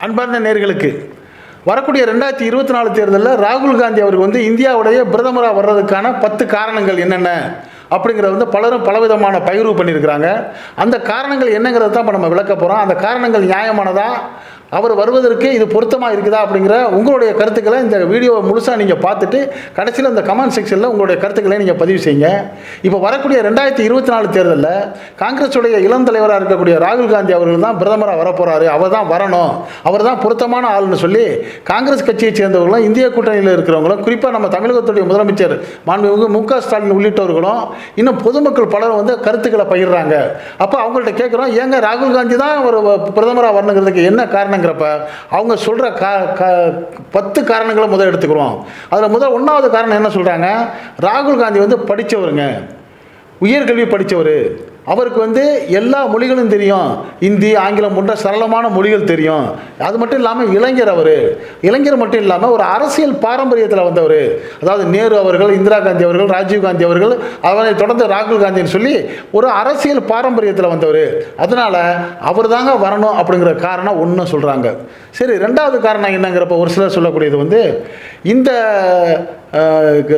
அன்பார்ந்த நேர்களுக்கு வரக்கூடிய ரெண்டாயிரத்தி இருபத்தி நாலு தேர்தலில் ராகுல் காந்தி அவருக்கு வந்து இந்தியாவுடைய பிரதமராக வர்றதுக்கான பத்து காரணங்கள் என்னென்ன அப்படிங்கிறத வந்து பலரும் பலவிதமான பகிர்வு பண்ணியிருக்கிறாங்க. அந்த காரணங்கள் என்னங்கிறத தான் இப்போ நம்ம விளக்க போகிறோம் அந்த காரணங்கள் நியாயமானதா? அவர் வருவதற்கு இது பொருத்தமாக இருக்குதா அப்படிங்கிற உங்களுடைய கருத்துக்களை இந்த வீடியோவை முழுசாக நீங்கள் பார்த்துட்டு கடைசியில் இந்த கமெண்ட் செக்ஷனில் உங்களுடைய கருத்துக்களை நீங்கள் பதிவு செய்யுங்க. இப்போ வரக்கூடிய ரெண்டாயிரத்தி இருபத்தி நாலு தேர்தலில் காங்கிரஸுடைய இளம் தலைவராக இருக்கக்கூடிய ராகுல் காந்தி அவர்கள் தான் பிரதமராக வரப்போகிறாரு அவர் தான் வரணும். அவர் தான் பொருத்தமான ஆள்னு சொல்லி காங்கிரஸ் கட்சியை சேர்ந்தவர்களும் இந்திய கூட்டணியில் இருக்கிறவங்களும் குறிப்பாக நம்ம தமிழகத்துடைய முதலமைச்சர் மாண்புமிகு மு க ஸ்டாலின் உள்ளிட்டவர்களும் இன்னும் பொதுமக்கள் பலரும் வந்து கருத்துக்களை பகிர்றாங்க. அப்போ அவங்கள்ட்ட கேட்குறோம் ஏங்க ராகுல் காந்தி தான் அவர் பிரதமராக வரணுங்கிறதுக்கு என்ன காரணம் காரணங்கிறப்ப அவங்க சொல்கிற கா க பத்து காரணங்களை முதல் எடுத்துக்கிறோம். அதில் முதல் ஒன்றாவது காரணம் என்ன சொல்கிறாங்க ராகுல் காந்தி வந்து படித்தவருங்க உயர்கல்வி படித்தவர் அவருக்கு வந்து எல்லா மொழிகளும் தெரியும். இந்தி ஆங்கிலம் போன்ற சரளமான மொழிகள் தெரியும். அது மட்டும் இல்லாமல் இளைஞர் அவர். இளைஞர் மட்டும் இல்லாமல் ஒரு அரசியல் பாரம்பரியத்தில் வந்தவர். அதாவது நேரு அவர்கள் இந்திரா காந்தி அவர்கள் ராஜீவ் காந்தி அவர்கள் அவரை தொடர்ந்து ராகுல் காந்தின்னு சொல்லி ஒரு அரசியல் பாரம்பரியத்தில் வந்தவர். அதனால் அவர் தாங்க வரணும் அப்படிங்கிற காரணம் ஒன்று சொல்கிறாங்க சரி ரெண்டாவது காரணம் என்னங்கிறப்ப ஒரு சிலர் சொல்லக்கூடியது வந்து இந்த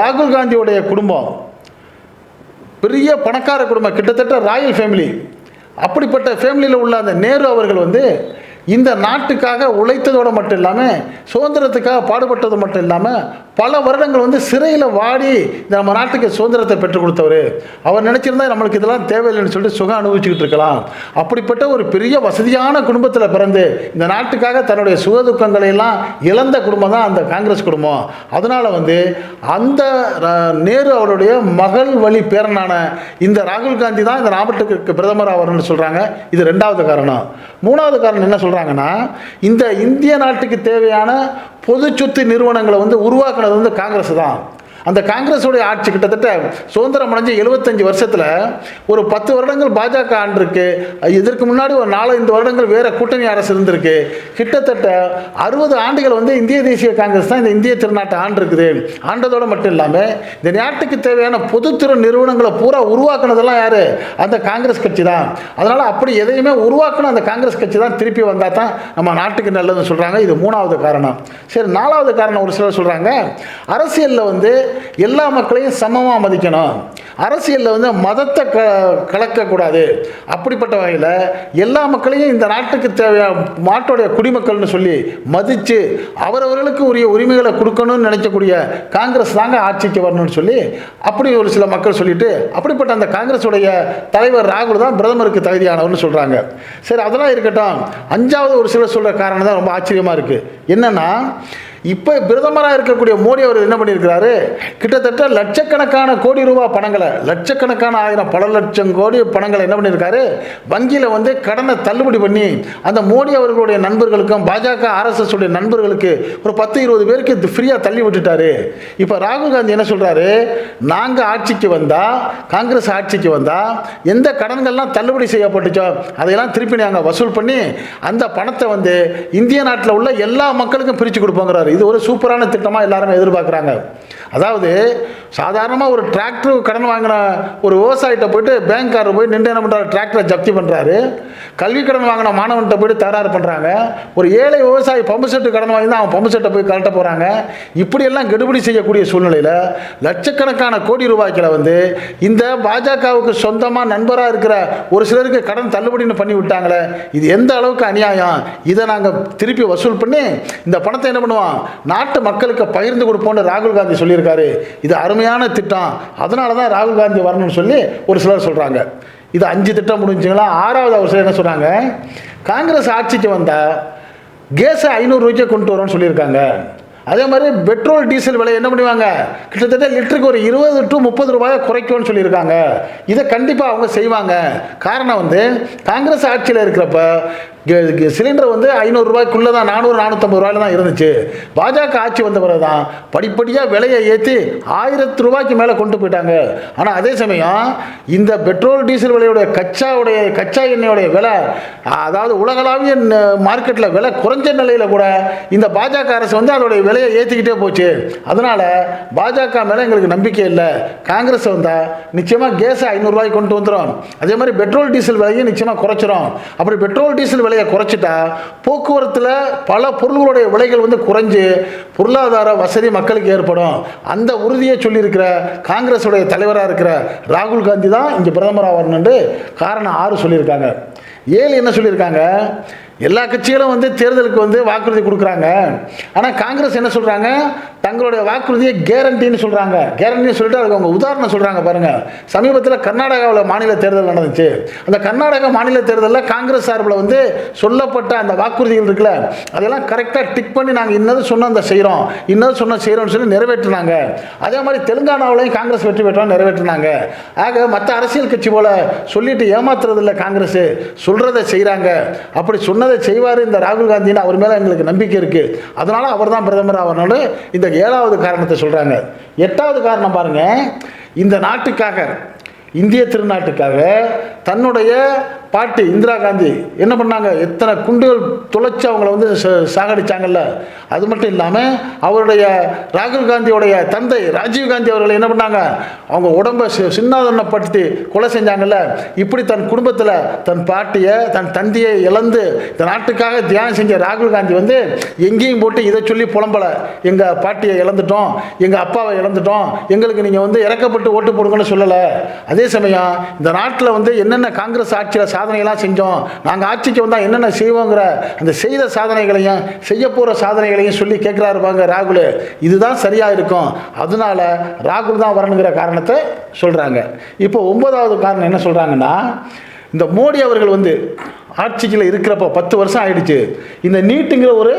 ராகுல் காந்தியுடைய குடும்பம் பெரிய பணக்கார குடும்பம் கிட்டத்தட்ட ராயல் ஃபேமிலி. அப்படிப்பட்ட ஃபேமிலியில் உள்ள அந்த நேரு அவர்கள் வந்து இந்த நாட்டுக்காக உழைத்ததோடு மட்டும் இல்லாமல் சுதந்திரத்துக்காக பாடுபட்டது மட்டும் இல்லாமல் பல வருடங்கள் வந்து சிறையில் வாடி இந்த நம்ம நாட்டுக்கு சுதந்திரத்தை பெற்றுக் கொடுத்தவர். அவர் நினச்சிருந்தா நம்மளுக்கு இதெல்லாம் தேவையில்லைன்னு சொல்லிட்டு சுகம் அனுபவிச்சுக்கிட்டு இருக்கலாம். அப்படிப்பட்ட ஒரு பெரிய வசதியான குடும்பத்தில் பிறந்து இந்த நாட்டுக்காக தன்னுடைய சுகதுக்கங்களை எல்லாம் இழந்த குடும்பம் தான் அந்த காங்கிரஸ் குடும்பம். அதனால் வந்து அந்த ர- நேரு அவருடைய மகள் வழி பேரனான இந்த ராகுல் காந்தி தான் இந்த நாட்டுக்கு பிரதமர் வரணும்னு சொல்கிறாங்க இது ரெண்டாவது காரணம். மூணாவது காரணம் என்ன சொல்கிறாங்கன்னா இந்த இந்திய நாட்டுக்கு தேவையான பொது சொத்து நிறுவனங்களை வந்து உருவாக்குனது வந்து காங்கிரஸ் தான் அந்த காங்கிரஸுடைய ஆட்சி கிட்டத்தட்ட சுதந்திரம் அடைஞ்சு எழுபத்தஞ்சு வருஷத்தில் ஒரு பத்து வருடங்கள் பாஜக ஆண்டிருக்கு. இதற்கு முன்னாடி ஒரு நாலஞ்சு வருடங்கள் வேறு கூட்டணி அரசு இருந்திருக்கு. கிட்டத்தட்ட அறுபது ஆண்டுகள் வந்து இந்திய தேசிய காங்கிரஸ் தான் இந்த இந்திய திருநாட்டை ஆண்டிருக்குது. ஆண்டதோடு மட்டும் இல்லாமல் இந்த நாட்டுக்கு தேவையான பொதுத்துறை நிறுவனங்களை பூரா உருவாக்குனதெல்லாம் யார்? அந்த காங்கிரஸ் கட்சி தான். அதனால் அப்படி எதையுமே உருவாக்கணும் அந்த காங்கிரஸ் கட்சி தான் திருப்பி வந்தால் தான் நம்ம நாட்டுக்கு நல்லதுன்னு சொல்கிறாங்க இது மூணாவது காரணம். சரி நாலாவது காரணம் ஒரு சிலர் சொல்கிறாங்க அரசியலில் வந்து எல்லா மக்களையும் சமமாக மதிக்கணும். அரசியலில் வந்து மதத்தை க கலக்கக்கூடாது. அப்படிப்பட்ட வகையில் எல்லா மக்களையும் இந்த நாட்டுக்கு தேவையான நாட்டுடைய குடிமக்கள்னு சொல்லி மதித்து அவரவர்களுக்கு உரிய உரிமைகளை கொடுக்கணும்னு நினைக்கக்கூடிய காங்கிரஸ் தாங்க ஆட்சிக்கு வரணும்னு சொல்லி அப்படி ஒரு சில மக்கள் சொல்லிட்டு அப்படிப்பட்ட அந்த காங்கிரஸுடைய தலைவர் ராகுல் தான் பிரதமருக்கு தகுதியானவர்னு சொல்கிறாங்க சரி அதெல்லாம் இருக்கட்டும். அஞ்சாவது ஒரு சிலர் சொல்கிற காரணம் தான் ரொம்ப ஆச்சரியமாக இருக்குது என்னென்னா இப்போ பிரதமராக இருக்கக்கூடிய மோடி அவர் என்ன பண்ணியிருக்கிறாரு? கிட்டத்தட்ட லட்சக்கணக்கான கோடி ரூபாய் பணங்களை லட்சக்கணக்கான ஆயிரம் பல லட்சம் கோடி பணங்களை என்ன பண்ணியிருக்காரு? வங்கியில் வந்து கடனை தள்ளுபடி பண்ணி அந்த மோடி அவர்களுடைய நண்பர்களுக்கும் பாஜக ஆர்எஸ்எஸ் உடைய நண்பர்களுக்கு ஒரு பத்து இருபது பேருக்கு ஃப்ரீயாக தள்ளி விட்டுட்டாரு. இப்போ ராகுல் காந்தி என்ன சொல்கிறாரு நாங்கள் ஆட்சிக்கு வந்தால் காங்கிரஸ் ஆட்சிக்கு வந்தால் எந்த கடன்கள்லாம் தள்ளுபடி செய்யப்பட்டுச்சோ அதையெல்லாம் திருப்பி நாங்கள் வசூல் பண்ணி அந்த பணத்தை வந்து இந்திய நாட்டில் உள்ள எல்லா மக்களுக்கும் பிரித்து கொடுப்போங்கிறாரு. இது ஒரு சூப்பரான திட்டமாக எல்லாருமே எதிர்பார்க்குறாங்க. அதாவது சாதாரணமாக ஒரு டிராக்டர் கடன் வாங்கின ஒரு விவசாயிட்ட போயிட்டு பேங்க்காரர் போய் நின்று என்ன பண்ணுறாரு டிராக்டரை ஜப்தி பண்ணுறாரு கல்வி கடன் வாங்கின மாணவன்கிட்ட போயிட்டு தகராறு பண்ணுறாங்க ஒரு ஏழை விவசாயி பம்பு செட்டு கடன் வாங்கி தான் அவன் பம்பு செட்டை போய் கலட்ட போகிறாங்க இப்படியெல்லாம் கெடுபடி செய்யக்கூடிய சூழ்நிலையில் லட்சக்கணக்கான கோடி ரூபாய்க்கில் வந்து இந்த பாஜகவுக்கு சொந்தமாக நண்பராக இருக்கிற ஒரு சிலருக்கு கடன் தள்ளுபடின்னு பண்ணி விட்டாங்களே இது எந்த அளவுக்கு அநியாயம்? இதை நாங்கள் திருப்பி வசூல் பண்ணி இந்த பணத்தை என்ன பண்ணுவோம்? நாட்டு மக்களுக்கு பகிர்ந்து கொடுப்போம்னு ராகுல் காந்தி சொல்லியிருக்காரு. இது அருமையான திட்டம். அதனால தான் ராகுல் காந்தி வரணும்னு சொல்லி ஒரு சிலர் சொல்கிறாங்க இது அஞ்சு திட்டம் முடிஞ்சுங்களா? ஆறாவது அவர் சிலர் என்ன சொல்கிறாங்க காங்கிரஸ் ஆட்சிக்கு வந்தால் கேஸை ஐநூறுரூவாய்க்கே கொண்டு வரோம்னு சொல்லியிருக்காங்க. அதே மாதிரி பெட்ரோல் டீசல் விலை என்ன பண்ணுவாங்க? கிட்டத்தட்ட லிட்டருக்கு ஒரு இருபது டு முப்பது ரூபாயை குறைக்கும்னு சொல்லியிருக்காங்க. இதை கண்டிப்பாக அவங்க செய்வாங்க. காரணம் வந்து காங்கிரஸ் ஆட்சியில் இருக்கிறப்ப சிலிண்டர் வந்து ஐநூறுரூவாய்க்குள்ளே தான் நானூறு நானூற்றம்பது ரூபாயில் தான் இருந்துச்சு. பாஜக ஆட்சி வந்த பிறகு தான் படிப்படியாக விலையை ஏற்றி ஆயிரத்து ரூபாய்க்கு மேலே கொண்டு போயிட்டாங்க. ஆனால் அதே சமயம் இந்த பெட்ரோல் டீசல் விலையுடைய கச்சாவுடைய கச்சா எண்ணெயோடைய விலை அதாவது உலகளாவிய மார்க்கெட்டில் விலை குறைஞ்ச நிலையில் கூட இந்த பாஜக அரசு வந்து அதோடைய விலையை ஏற்றிக்கிட்டே போச்சு. அதனால் பாஜக மேலே எங்களுக்கு நம்பிக்கை இல்லை. காங்கிரஸ் வந்தால் நிச்சயமாக கேஸை ஐநூறுரூவாய்க்கு கொண்டு வந்துடும் அதே மாதிரி பெட்ரோல் டீசல் விலையும் நிச்சயமாக குறைச்சிரும். அப்படி பெட்ரோல் டீசல் விலை விலையை குறைச்சிட்டா போக்குவரத்தில் பல பொருள்களுடைய விலைகள் வந்து குறைஞ்சு பொருளாதார வசதி மக்களுக்கு ஏற்படும். அந்த உறுதியை சொல்லியிருக்கிற காங்கிரஸுடைய தலைவராக இருக்கிற ராகுல் காந்தி தான் இங்கே பிரதமராக வரணுன்ட்டு காரணம் ஆறு சொல்லியிருக்காங்க. ஏழு என்ன சொல்லியிருக்காங்க? எல்லா கட்சிகளும் வந்து தேர்தலுக்கு வந்து வாக்குறுதி கொடுக்குறாங்க. ஆனால் காங்கிரஸ் என்ன சொல்கிறாங்க தங்களுடைய வாக்குறுதியை கேரண்டின்னு சொல்கிறாங்க கேரண்டின்னு சொல்லிட்டு அதுக்கு அவங்க உதாரணம் சொல்கிறாங்க பாருங்கள் சமீபத்தில் கர்நாடகாவில் மாநில தேர்தல் நடந்துச்சு. அந்த கர்நாடகா மாநில தேர்தலில் காங்கிரஸ் சார்பில் வந்து சொல்லப்பட்ட அந்த வாக்குறுதிகள் இருக்குல்ல அதெல்லாம் கரெக்டாக டிக் பண்ணி நாங்கள் இன்னது சொன்ன அந்த செய்கிறோம் இன்னது சொன்ன செய்கிறோம்னு சொல்லி நிறைவேற்றினாங்க. அதே மாதிரி தெலுங்கானாவிலையும் காங்கிரஸ் வெற்றி பெற்றோம் நிறைவேற்றினாங்க. ஆக மற்ற அரசியல் கட்சி போல் சொல்லிட்டு ஏமாத்துறதில்ல காங்கிரஸ். சொல்கிறத செய்கிறாங்க அப்படி சொன்ன சொன்னதை செய்வார் இந்த ராகுல் காந்தின்னு அவர் மேலே எங்களுக்கு நம்பிக்கை இருக்குது அதனால் அவர் தான் பிரதமர் ஆகணும்னு இந்த ஏழாவது காரணத்தை சொல்கிறாங்க எட்டாவது காரணம் பாருங்கள் இந்த நாட்டுக்காக இந்திய திருநாட்டுக்காக தன்னுடைய பாட்டி இந்திரா காந்தி என்ன பண்ணாங்க? எத்தனை குண்டுகள் துளைச்சி அவங்கள வந்து ச- சாகடிச்சாங்கல்ல? அது மட்டும் இல்லாமல் அவருடைய ராகுல் காந்தியோடைய தந்தை ராஜீவ் காந்தி அவர்களை என்ன பண்ணாங்க? அவங்க உடம்பை சின்னாதனப்படுத்தி கொலை செஞ்சாங்கல்ல? இப்படி தன் குடும்பத்தில் தன் பாட்டியை தன் தந்தையை இழந்து இந்த நாட்டுக்காக தியானம் செஞ்ச ராகுல் காந்தி வந்து எங்கேயும் போட்டு இதை சொல்லி புலம்பலை. எங்கள் பாட்டியை இழந்துட்டோம் எங்கள் அப்பாவை இழந்துட்டோம் எங்களுக்கு நீங்கள் வந்து இறக்கப்பட்டு ஓட்டு போடுங்கன்னு சொல்லலை. அதே சமயம் இந்த நாட்டில் வந்து என்னென்ன காங்கிரஸ் ஆட்சியில் சாதனையெல்லாம் செஞ்சோம். நாங்கள் ஆட்சிக்கு வந்தால் என்னென்ன செய்வோங்கிற அந்த செய்த சாதனைகளையும் செய்ய போகிற சாதனைகளையும் சொல்லி கேட்குறாரு பாங்க ராகுல். இதுதான் சரியாக இருக்கும். அதனால ராகுல் தான் வரணுங்கிற காரணத்தை சொல்கிறாங்க இப்போ ஒன்பதாவது காரணம் என்ன சொல்கிறாங்கன்னா இந்த மோடி அவர்கள் வந்து ஆட்சிக்கில் இருக்கிறப்ப பத்து வருஷம் ஆயிடுச்சு. இந்த நீட்டுங்கிற ஒரு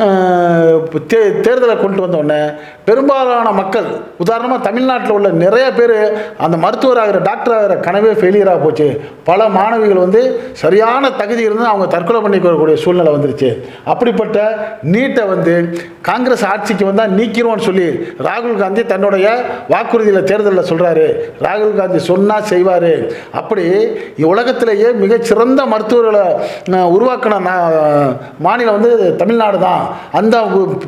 தே தேர்தலை கொண்டு வந்தோடனே பெரும்பாலான மக்கள் உதாரணமாக தமிழ்நாட்டில் உள்ள நிறைய பேர் அந்த மருத்துவர் ஆகிற டாக்டர் ஆகிற கனவே ஃபெயிலியராக போச்சு. பல மாணவிகள் வந்து சரியான தகுதி இருந்து அவங்க தற்கொலை பண்ணிக்கக்கூடிய சூழ்நிலை வந்துருச்சு. அப்படிப்பட்ட நீட்டை வந்து காங்கிரஸ் ஆட்சிக்கு வந்தால் நீக்கிறோம்னு சொல்லி ராகுல் காந்தி தன்னுடைய வாக்குறுதியில் தேர்தலில் சொல்கிறாரு ராகுல் காந்தி சொன்னால் செய்வார். அப்படி உலகத்திலேயே மிகச்சிறந்த மருத்துவர்களை உருவாக்கின நா- மாநிலம் வந்து தமிழ்நாடு தான். அந்த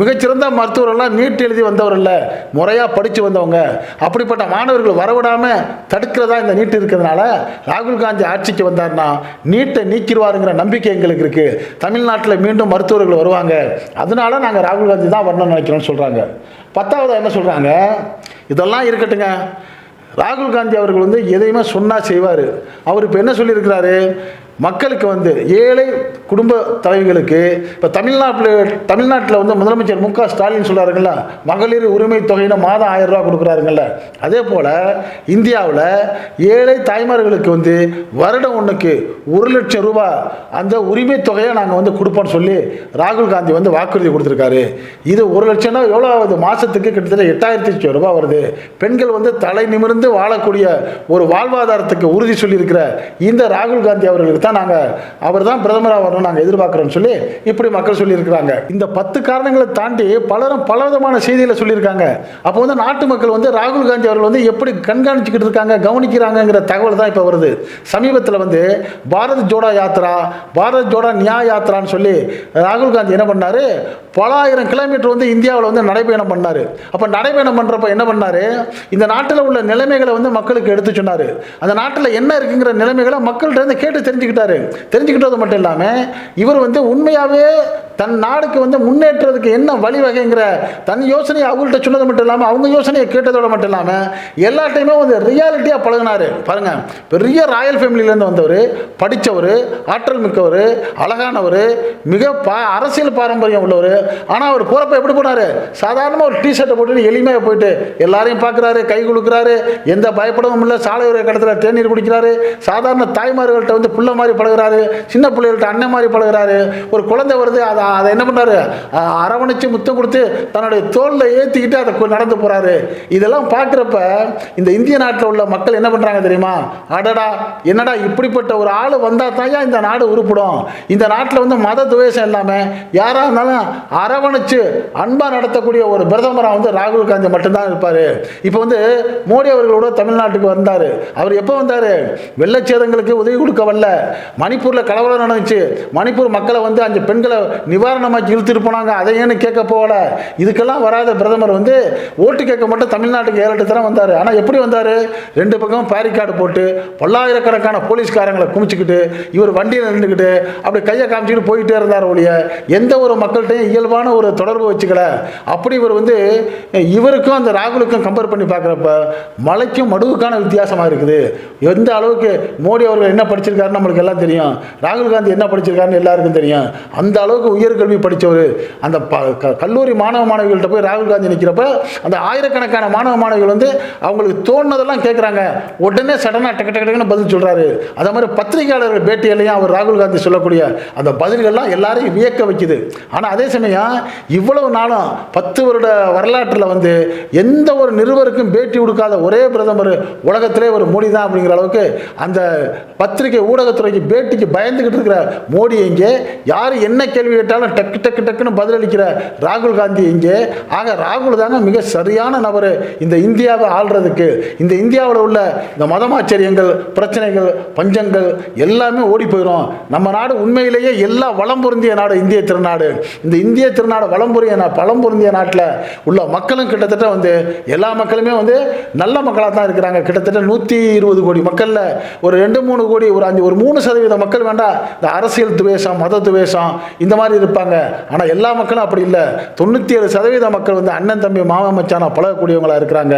மிகச்சிறந்த மருத்துவரெல்லாம் நீட் எழுதி வந்தவர் இல்லை முறையாக படித்து வந்தவங்க. அப்படிப்பட்ட மாணவர்கள் வரவிடாமல் தடுக்கிறதா இந்த நீட் இருக்கிறதுனால ராகுல் காந்தி ஆட்சிக்கு வந்தார்னா நீட்டை நீக்கிடுவாருங்கிற நம்பிக்கை எங்களுக்கு இருக்குது தமிழ்நாட்டில் மீண்டும் மருத்துவர்கள் வருவாங்க. அதனால நாங்கள் ராகுல் காந்தி தான் வரணும்னு நினைக்கிறோம்னு சொல்கிறாங்க பத்தாவது என்ன சொல்கிறாங்க இதெல்லாம் இருக்கட்டுங்க. ராகுல் காந்தி அவர்கள் வந்து எதையுமே சொன்னால் செய்வார். அவர் இப்போ என்ன சொல்லியிருக்கிறாரு? மக்களுக்கு வந்து ஏழை குடும்ப தலைவிகளுக்கு இப்போ தமிழ்நாட்டில் தமிழ்நாட்டில் வந்து முதலமைச்சர் மு க ஸ்டாலின் சொல்கிறாருங்கள மகளிர் உரிமை தொகையின மாதம் ஆயிரம் ரூபா கொடுக்குறாருங்கள அதே போல் இந்தியாவில் ஏழை தாய்மார்களுக்கு வந்து வருடம் ஒன்றுக்கு ஒரு லட்சம் ரூபா அந்த உரிமை தொகையை நாங்கள் வந்து கொடுப்போம்னு சொல்லி ராகுல் காந்தி வந்து வாக்குறுதி கொடுத்துருக்காரு. இது ஒரு லட்சம்னா எவ்வளோ ஆகுது? மாதத்துக்கு கிட்டத்தட்ட எட்டாயிரத்தி லட்சம் வருது. பெண்கள் வந்து தலை நிமிர்ந்து வாழக்கூடிய ஒரு வாழ்வாதாரத்துக்கு உறுதி சொல்லியிருக்கிற இந்த ராகுல் காந்தி அவர்களுக்கு தான் நாங்கள் அவர் தான் பிரதமராக வரணும் நாங்கள் எதிர்பார்க்குறோம்னு சொல்லி இப்படி மக்கள் சொல்லியிருக்கிறாங்க. இந்த பத்து காரணங்களை தாண்டி பலரும் பல விதமான செய்திகளை சொல்லியிருக்காங்க. அப்போ வந்து நாட்டு மக்கள் வந்து ராகுல் காந்தி அவர்கள் வந்து எப்படி கண்காணிச்சுக்கிட்டு இருக்காங்க கவனிக்கிறாங்கங்கிற தகவல் தான் இப்போ வருது. சமீபத்தில் வந்து பாரத் ஜோடா யாத்ரா பாரத் ஜோடா நியா யாத்ரான்னு சொல்லி ராகுல் காந்தி என்ன பண்ணார்? பல ஆயிரம் கிலோமீட்டர் வந்து இந்தியாவில் வந்து நடைபயணம் பண்ணார். அப்போ நடைபயணம் பண்ணுறப்ப என்ன பண்ணார்? இந்த நாட்டில் உள்ள நிலைமைகளை வந்து மக்களுக்கு எடுத்து சொன்னார். அந்த நாட்டில் என்ன இருக்குங்கிற நிலைமைகளை மக்கள்கிட்ட இருந்து கேட்டு தெரிஞ்சுக்கிட்டாரு. தெரிஞ்சுக்கிட்டது மட்டும் இல்லாமல் இவர் வந்து உண்மையாகவே தன் நாடுக்கு வந்து முன்னேற்றதுக்கு என்ன வழிவகைங்கிற தன் யோசனையை அவங்கள்ட்ட சொன்னது மட்டும் இல்லாமல் அவங்க யோசனையை கேட்டதோட மட்டும் இல்லாமல் எல்லாட்டையுமே வந்து ரியாலிட்டியாக பழகினார். பாருங்க பெரிய ராயல் ஃபேமிலியிலேருந்து வந்தவர் படித்தவர் ஆற்றல் மிக்கவர் அழகானவர் மிக பா அரசியல் பாரம்பரியம் உள்ளவர் ஆனால் அவர் போகிறப்ப எப்படி போனார்? சாதாரணமாக ஒரு டிஷர்ட்டை போட்டுட்டு எளிமையாக போயிட்டு எல்லாரையும் பார்க்குறாரு கை கொடுக்குறாரு எந்த பயப்படவும் இல்லை சாலை ஒரு கடத்தில் தேநீர் குடிக்கிறாரு சாதாரண தாய்மார்கள்ட்ட வந்து பிள்ளை மாதிரி பழகுறாரு சின்ன பிள்ளைகள்ட்ட அண்ணன் மாதிரி பழகுறாரு ஒரு குழந்தை வருது அதை அதை என்ன பண்ணுறாரு அரவணைச்சு முத்தம் கொடுத்து தன்னுடைய தோலில் ஏற்றிக்கிட்டு அதை நடந்து போகிறாரு இதெல்லாம் பார்க்குறப்ப இந்த இந்திய நாட்டில் உள்ள மக்கள் என்ன பண்ணுறாங்க தெரியுமா? அடடா என்னடா இப்படிப்பட்ட ஒரு ஆள் வந்தால் தான் இந்த நாடு உருப்படும்? இந்த நாட்டில் வந்து மத துவேஷம் இல்லாமல் யாராக இருந்தாலும் அரவணைச்சு அன்பாக நடத்தக்கூடிய ஒரு பிரதமராக வந்து ராகுல் காந்தி மட்டும்தான் இருப்பார். இப்போ வந்து மோடி அவர்களோட தமிழ்நாட்டுக்கு வந்தார். அவர் எப்போ வந்தார்? வெள்ளச்சேதங்களுக்கு உதவி கொடுக்க வரல. மணிப்பூரில் கலவரம் நடந்துச்சு. மணிப்பூர் மக்களை வந்து அஞ்சு பெண்களை நிவாரணமாக்கி இழுத்துட்டு போனாங்க. அதை ஏன்னு கேட்க போகல. இதுக்கெல்லாம் வராத பிரதமர் வந்து ஓட்டு கேட்க மட்டும் தமிழ்நாட்டுக்கு ஏழட்டு தரம் வந்தார். ஆனால் எப்படி வந்தார்? ரெண்டு பக்கம் பேரிகார்டு போட்டு பல்லாயிரக்கணக்கான போலீஸ்காரங்களை குமிச்சுக்கிட்டு இவர் வண்டியில் நின்றுக்கிட்டு அப்படி கையை காமிச்சிக்கிட்டு போயிட்டே இருந்தார் ஒழிய எந்த ஒரு மக்கள்கிட்டையும் இயல்பான ஒரு தொடர்பு வச்சுக்கல. அப்படி இவர் வந்து இவருக்கும் அந்த ராகுலுக்கும் கம்பேர் பண்ணி பார்க்குறப்ப மலைக்கும் மடுவுக்கான வித்தியாசமாக இருக்குது. எந்த அளவுக்கு மோடி அவர்கள் என்ன படிச்சிருக்காருன்னு நம்மளுக்கு எல்லாம் தெரியும். ராகுல் காந்தி என்ன படிச்சிருக்காருன்னு எல்லாருக்கும் தெரியும். அந்த அளவுக்கு உயர்கல்வி படித்தவர் அந்த ப க- கல்லூரி மாணவ மாணவிகள்கிட்ட போய் ராகுல் காந்தி நிற்கிறப்ப அந்த ஆயிரக்கணக்கான மாணவ மாணவிகள் வந்து அவங்களுக்கு தோணுனதெல்லாம் கேட்குறாங்க உடனே சடனாக டக்கு டக்கு டக்குன்னு பதில் சொல்கிறாரு அதே மாதிரி பத்திரிகையாளர்கள் பேட்டியிலையும் அவர் ராகுல் காந்தி சொல்லக்கூடிய அந்த பதில்கள்லாம் எல்லாரையும் வியக்க வைக்குது. ஆனால் அதே சமயம் இவ்வளவு நாளும் பத்து வருட வரலாற்றில் வந்து எந்த ஒரு நிருபருக்கும் பேட்டி கொடுக்காத ஒரே பிரதமர் உலகத்திலே ஒரு மோடி தான் அப்படிங்கிற அளவுக்கு அந்த பத்திரிகை ஊடகத்துறைக்கு பேட்டிக்கு பயந்துக்கிட்டு இருக்கிற மோடி எங்கே? யார் என்ன கேள்வி கேட்டாலும் டக்கு டக்கு டக்குன்னு பதிலளிக்கிற ராகுல் காந்தி எங்கே? ஆக ராகுல் தாங்க மிக சரியான நபர் இந்த இந்தியாவை ஆள்றதுக்கு. இந்த இந்தியாவில் உள்ள இந்த மதமாச்சரியங்கள் பிரச்சனைகள் பஞ்சங்கள் எல்லாமே ஓடி போயிடும் நம்ம நாடு உண்மையிலேயே எல்லா வளம் பொருந்திய நாடு இந்திய திருநாடு. இந்த இந்திய திருநாடு வளம் புரிய பலம் பொருந்திய நாட்டில் உள்ள மக்களும் கிட்டத்தட்ட வந்து எல்லா மக்களுமே வந்து நல்ல மக்களாக தான் இருக்கிறாங்க. கிட்டத்தட்ட நூற்றி இருபது கோடி மக்களில் ஒரு ரெண்டு மூணு கோடி ஒரு அஞ்சு ஒரு மூணு சதவீத மக்கள் வேண்டாம் இந்த அரசியல் துவேஷம் மத துவேஷம் இந்த மாதிரி இருப்பாங்க. ஆனால் எல்லா மக்களும் அப்படி இல்லை. தொண்ணூற்றி ஏழு சதவீத மக்கள் வந்து அண்ணன் தம்பி மாமா மச்சானா பழகக்கூடியவங்களாக இருக்கிறாங்க.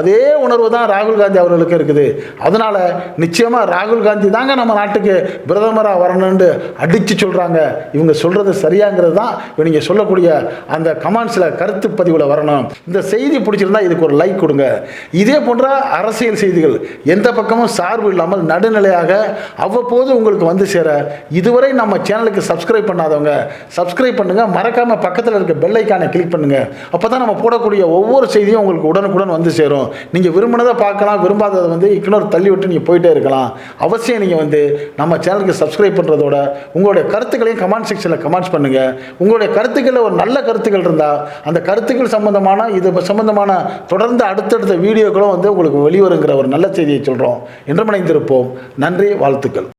அதே உணர்வு தான் ராகுல் காந்தி அவர்களுக்கு இருக்குது. அதனால் நிச்சயமாக ராகுல் காந்தி தாங்க நம்ம நாட்டுக்கு பிரதமராக வரணும்னு அடித்து சொல்கிறாங்க இவங்க சொல்கிறது சரியாங்கிறது தான் இப்போ நீங்கள் சொல்லக்கூடிய அந்த கமெண்ட்ஸில் கருத்து பதிவில் வரணும். இந்த செய்தி பிடிச்சிருந்தா இதுக்கு ஒரு லைக் கொடுங்க. இதே போன்ற அரசியல் செய்திகள் எந்த பக்கமும் சார்பு இல்லாமல் நடுநிலையாக அவ்வப்போது உங்களுக்கு வந்து சேர இதுவரை நம்ம சேனலுக்கு சப்ஸ்கிரைப் பண்ணாதவங்க சப்ஸ்கிரைப் பண்ணுங்க. மறக்காமல் பக்கத்தில் இருக்க பெல்லைக்கான கிளிக் பண்ணுங்கள் அப்போ தான் நம்ம போடக்கூடிய ஒவ்வொரு செய்தியும் உங்களுக்கு உடனுக்குடன் வந்து சேரும். நீங்கள் விரும்பினதை பார்க்கலாம் விரும்பாததை வந்து இக்னோர் தள்ளி விட்டு நீங்கள் போயிட்டே இருக்கலாம். அவசியம் நீங்கள் வந்து நம்ம சேனலுக்கு சப்ஸ்கிரைப் பண்ணுறதோட உங்களுடைய கருத்துக்களையும் கமெண்ட் செக்ஷனில் கமெண்ட்ஸ் பண்ணுங்கள் உங்களுடைய கருத்து கருத்துக்களில் ஒரு நல்ல கருத்துக்கள் இருந்தால் அந்த கருத்துக்கள் சம்பந்தமான இது சம்பந்தமான தொடர்ந்து அடுத்தடுத்த வீடியோக்களும் வந்து உங்களுக்கு வெளிவருங்கிற ஒரு நல்ல செய்தியை சொல்கிறோம் என்று மனைந்திருப்போம் நன்றி வாழ்த்துக்கள்.